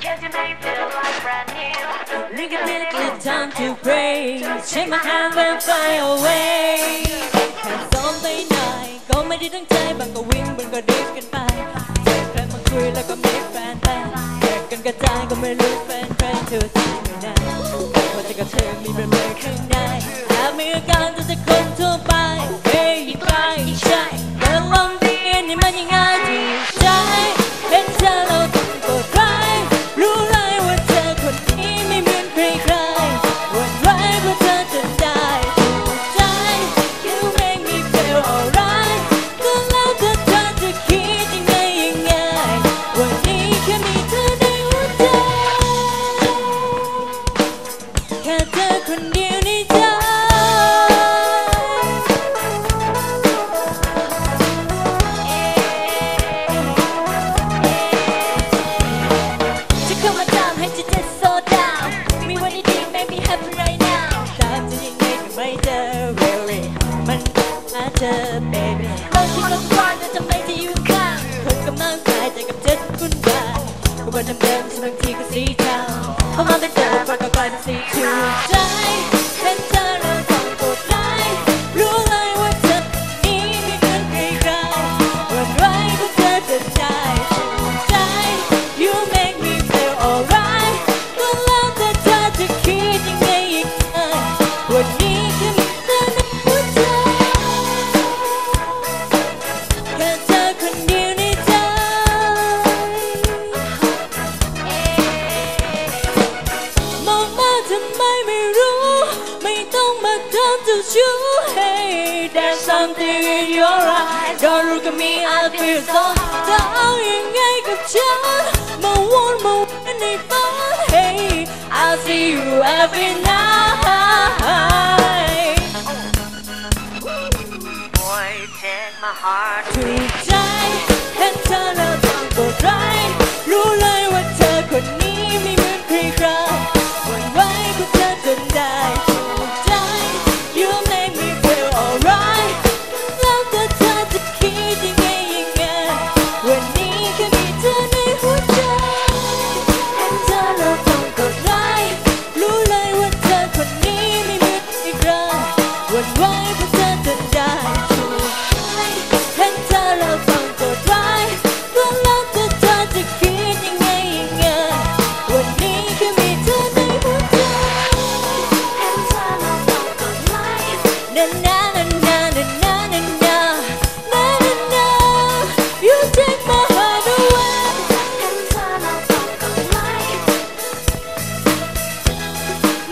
Remember นใายก็ไม่ด้ตั้งใจบางก็วิ่งบางก็ดิฟกันไปเจอใครมาคุยแล้วก็มีแฟนแฟนแยกกันกระจายก็ไม่รู้แฟนแฟนเธที่อยู่ไหนแต่พอจะกับเธอมี ไม่เจอ really มันอาจจะ baby บางทีก็ร้อนแต่จะไม่ได้อยู่ข้างคนกำลังหายใจกับเธอคุณวายวันเดิมๆฉันบางทีก็สีเทาพอมาเป็นเจอฟังก็กลายเป็นสีชูใจ done to you? Hey, there's something in your eyes. Don't look at me, I feel so dying. I got you, my warm, my winning fun. Hey, I'll see you every night. Oh. Boy, take my heart to die and turn around for right.